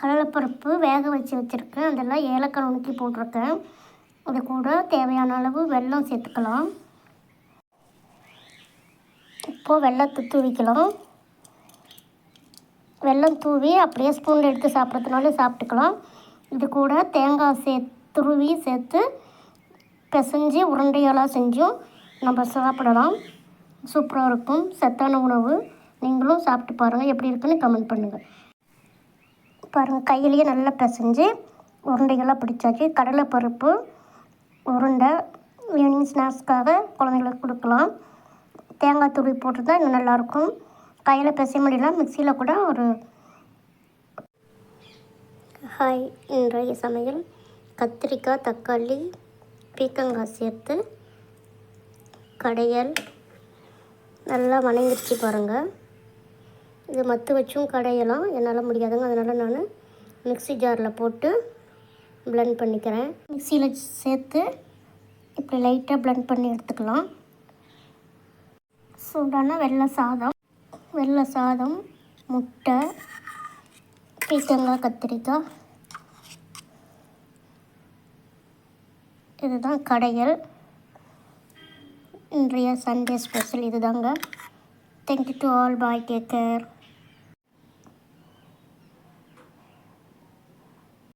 கடலைப்பருப்பு வேக வச்சு வச்சுருக்கேன். அதெல்லாம் ஏலக்காய் நுணுக்கி போட்டிருக்கேன். இது கூட தேவையான அளவு வெல்லம் சேர்த்துக்கலாம். இப்போது வெள்ளத்தை தூவிக்கலாம். வெல்லம் தூவி அப்படியே ஸ்பூனில் எடுத்து சாப்பிட்றதுனால சாப்பிட்டுக்கலாம். இது கூட தேங்காய் சே துருவி சேர்த்து பிசைஞ்சு உருண்டையெல்லாம் செஞ்சும் நம்ம சாப்பிடலாம். சூப்பராக இருக்கும். சத்தான உணவு. நீங்களும் சாப்பிட்டு பாருங்கள் எப்படி இருக்குன்னு கமெண்ட் பண்ணுங்கள் பாருங்கள் கையிலேயே நல்லா பிசைஞ்சு உருண்டைகளாக பிடிச்சாச்சு கடலைப்பருப்பு உருண்டை ஈவினிங் ஸ்நாக்ஸ்க்காக குழந்தைங்களுக்கு கொடுக்கலாம். தேங்காய் துருவி போட்டிருந்தா இன்னும் நல்லாயிருக்கும். கையில் பிசை முடியல மிக்சியில் கூட ஒரு ஹாய் இன்றைய சமையல். கத்திரிக்காய் தக்காளி பீக்கங்காய் சேர்த்து கடையல். நல்லா வணங்கிடுச்சு பாருங்கள் இது மத்து வச்சும் கடையலாம். என்னால் முடியாதுங்க. அதனால் நான் மிக்ஸி ஜாரில் போட்டு பிளெண்ட் பண்ணிக்கிறேன். மிக்சியில் சேர்த்து இப்படி லைட்டாக பிளெண்ட் பண்ணி எடுத்துக்கலாம். சூடான வெள்ளை சாதம் வெள்ளை சாதம் முட்டை பீத்தங்காய் கத்திரிக்காய். இதுதான் கடைகள் இன்றைய சண்டே ஸ்பெஷல் இதுதாங்க. Thank you to all bye take care